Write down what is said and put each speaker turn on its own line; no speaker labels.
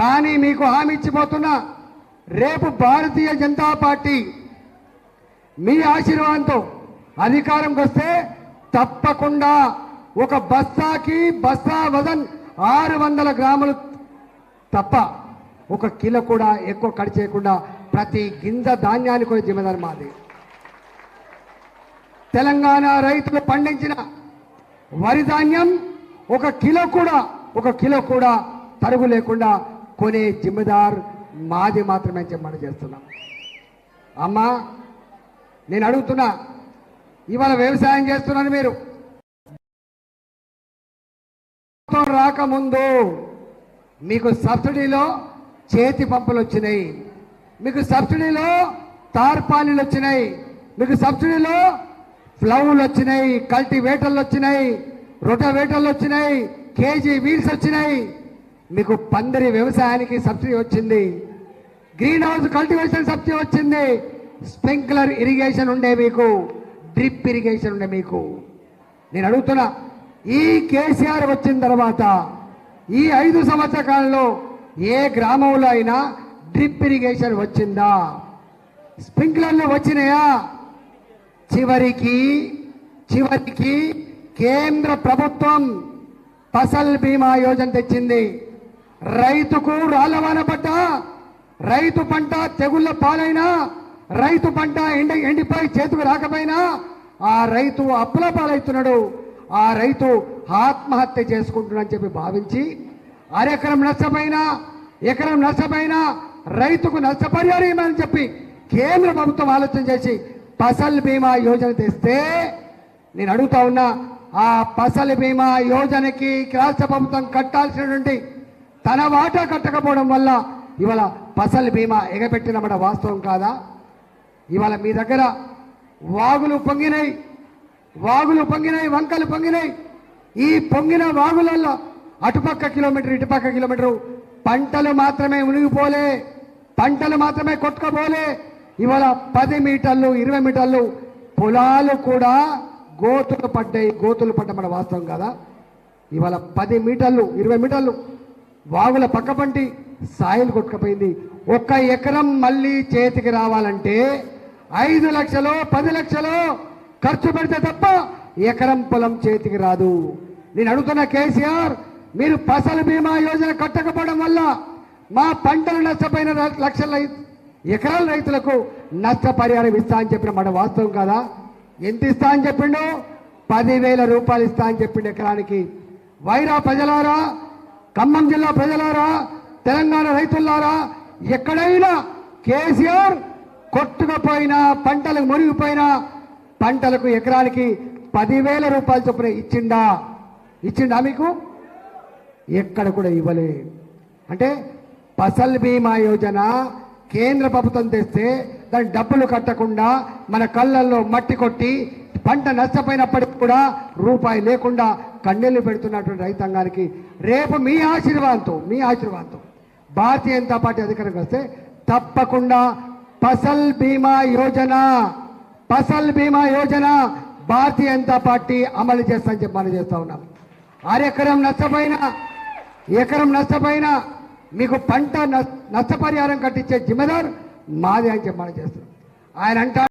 కానీ మీకు హామీ ఇచ్చిపోతున్నా రేపు భారతీయ జనతా పార్టీ మీ ఆశీర్వాదంతో అధికారంకి వస్తే తప్పకుండా ఒక బస్తాకి బస్తా వజన్ ఆరు వందల గ్రాములు తప్ప ఒక కిలో కూడా ఎక్కువ కడి చేయకుండా ప్రతి గింజ ధాన్యానికి కూడా జిమ్మదారి మాది. తెలంగాణ రైతులు పండించిన వరి ధాన్యం ఒక కిలో కూడా ఒక కిలో కూడా తరుగు లేకుండా కొనే జిమ్మదార్ మాది మాత్రమే చెప్పమని చేస్తున్నాం. అమ్మా నేను అడుగుతున్నా ఇవాళ వ్యవసాయం చేస్తున్నారు మీరు. రాకముందు మీకు సబ్సిడీలో చేతి పంపులు వచ్చినాయి. మీకు సబ్సిడీలో తార్పాలీలు వచ్చినాయి. మీకు సబ్సిడీలో ఫ్లౌలు వచ్చినాయి కల్టివేటర్లు వచ్చినాయి రొటవేటర్లు వచ్చినాయి కేజీ వీల్స్ వచ్చినాయి. మీకు పందిరి వ్యవసాయానికి సబ్సిడీ వచ్చింది. గ్రీన్ హౌస్ కల్టివేషన్ సబ్సిడీ వచ్చింది. స్ప్రింక్లర్ ఇరిగేషన్ ఉండే మీకు డ్రిప్ ఇరిగేషన్ ఉండే మీకు. నేను అడుగుతున్నా ఈ కేసీఆర్ వచ్చిన తర్వాత ఈ ఐదు సంవత్సర కాలంలో ఏ గ్రామంలో అయినా డ్రిప్ ఇరిగేషన్ వచ్చిందా? స్ప్రింక్లర్లు వచ్చినాయా? చివరికి చివరికి కేంద్ర ప్రభుత్వం ఫసల్ బీమా యోజన తెచ్చింది. రైతుకు రాళ్ళవాన పడ్డ రైతు పంట తెగుళ్ళ పాలైనా రైతు పంట ఎండ ఎండిపోయి చేతికి రాకపోయినా ఆ రైతు అప్పుల పాలవుతున్నాడు. ఆ రైతు ఆత్మహత్య చేసుకుంటున్నాడని చెప్పి భావించి అరెకరం నష్టపోయినా ఎకరం నష్టపోయినా రైతుకు నష్టపరిహారం అని చెప్పి కేంద్ర ప్రభుత్వం ఆలోచన చేసి ఫసల్ బీమా యోజన తెస్తే నేను అడుగుతా ఉన్నా ఆ ఫసల్ బీమా యోజనకి రాష్ట్ర ప్రభుత్వం కట్టాల్సినటువంటి తన వాటా కట్టకపోవడం వల్ల ఇవాళ ఫసల్ బీమా ఎగపెట్టినమాట వాస్తవం కాదా? ఇవాళ మీ దగ్గర వాగులు పొంగినాయి వాగులు పొంగినాయి వంకలు పొంగినాయి ఈ పొంగిన వాగులలో అటుపక్క కిలోమీటర్ ఇటుపక్క కిలోమీటరు పంటలు మాత్రమే మునిగిపోలే పంటలు మాత్రమే కొట్టుకపోలే. ఇవాళ పది మీటర్లు ఇరవై మీటర్లు పొలాలు కూడా గోతులు పడ్డాయి. గోతులు పడ్డమన్న వాస్తవం కదా? ఇవాళ పది మీటర్లు ఇరవై మీటర్లు వాగుల పక్కపంటి సాయిలు కొట్టుకపోయింది. ఒక్క ఎకరం మళ్ళీ చేతికి రావాలంటే ఐదు లక్షలు పది లక్షలు ఖర్చు పెడితే తప్ప ఎకరం పొలం చేతికి రాదు. నేను అడుగుతున్న కేసీఆర్ మీరు ఫసల్ బీమా యోజన కట్టకపోవడం వల్ల మా పంటలు నష్టపోయిన లక్షల ఎకరాల రైతులకు నష్టపరిహారం ఇస్తా అని చెప్పిన మాట వాస్తవం కదా? ఎంత ఇస్తా అని చెప్పిండు? పదివేల రూపాయలు ఇస్తా అని చెప్పిండు ఎకరానికి. వైరా ప్రజలారా ఖమ్మం జిల్లా ప్రజలారా తెలంగాణ రైతులారా ఎక్కడైనా కేసీఆర్ కొట్టుకపోయినా పంటలకు మునిగిపోయినా పంటలకు ఎకరానికి పదివేల రూపాయలు చొప్పున ఇచ్చిండా? ఇచ్చిండా మీకు? ఎక్కడ కూడా ఇవ్వలే అంటే ఫసల్ బీమా యోజన కేంద్ర ప్రభుత్వం తెస్తే దాని డబ్బులు కట్టకుండా మన కళ్ళల్లో మట్టి కొట్టి పంట నష్టపోయినప్పటికి కూడా రూపాయి లేకుండా కన్నెళ్ళు పెడుతున్నటువంటి రైతాంగానికి రేపు మీ ఆశీర్వాదంతో మీ ఆశీర్వాదంతో భారతీయ జనతా పార్టీ అధికారంకి వస్తే తప్పకుండా ఫసల్ బీమా యోజన ఫసల్ బీమా యోజన భారతీయ జనతా పార్టీ అమలు చేస్తామని చెప్పి మనం చేస్తా ఉన్నాం. అరెకరం నష్టపోయినా ఎకరం నష్టపోయినా మీకు పంట నష్టపరిహారం కట్టించే జిమ్మదార్ మాది అని చెప్పి మనం చేస్తున్నాం. ఆయన అంటారు